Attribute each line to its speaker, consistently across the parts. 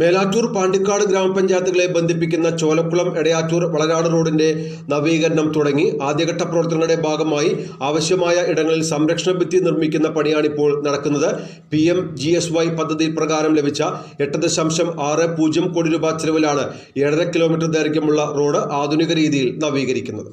Speaker 1: മേലാറ്റൂർ പാണ്ടിക്കാട് ഗ്രാമപഞ്ചായത്തുകളെ ബന്ധിപ്പിക്കുന്ന ചോലക്കുളം എടയാറ്റൂർ വളരാട് റോഡിന്റെ നവീകരണം തുടങ്ങി. ആദ്യഘട്ട പ്രവർത്തനങ്ങളുടെ ഭാഗമായി ആവശ്യമായ ഇടങ്ങളിൽ സംരക്ഷണ ഭിത്തി നിർമ്മിക്കുന്ന പണിയാണിപ്പോൾ നടക്കുന്നത്. P M G S Y പദ്ധതി പ്രകാരം ലഭിച്ച എട്ട് ദശാംശം ആറ് പൂജ്യം കോടി രൂപ ചെലവിലാണ് ഏഴര കിലോമീറ്റർ ദൈർഘ്യമുള്ള റോഡ് ആധുനിക രീതിയിൽ നവീകരിക്കുന്നത്.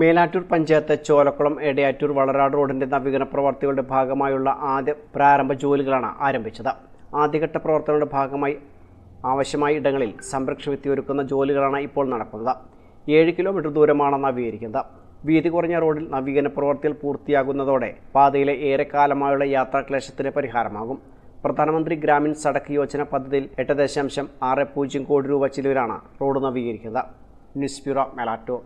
Speaker 2: മേലാറ്റൂർ പഞ്ചായത്ത് ചോലക്കുളം എടയാറ്റൂർ വളരാട് റോഡിന്റെ നവീകരണ പ്രവർത്തികളുടെ ഭാഗമായുള്ള ആദ്യ പ്രാരംഭ ജോലികളാണ് ആരംഭിച്ചത്. ആദ്യഘട്ട പ്രവർത്തനങ്ങളുടെ ഭാഗമായി ആവശ്യമായ ഇടങ്ങളിൽ സംരക്ഷണ ഒരുക്കുന്ന ജോലികളാണ് ഇപ്പോൾ നടക്കുന്നത്. ഏഴ് കിലോമീറ്റർ ദൂരമാണ് നവീകരിക്കുന്നത്. വീതി കുറഞ്ഞ റോഡിൽ നവീകരണ പ്രവർത്തികൾ പൂർത്തിയാകുന്നതോടെ പാതയിലെ ഏറെക്കാലമായുള്ള യാത്രാക്ലേശത്തിന് പരിഹാരമാകും. പ്രധാനമന്ത്രി ഗ്രാമീൺ സടക്ക് യോജന പദ്ധതിയിൽ എട്ട് ദശാംശം ആറ് പൂജ്യം കോടി രൂപ ചിലവിലാണ് റോഡ് നവീകരിക്കുന്നത്. News bureau Melattur.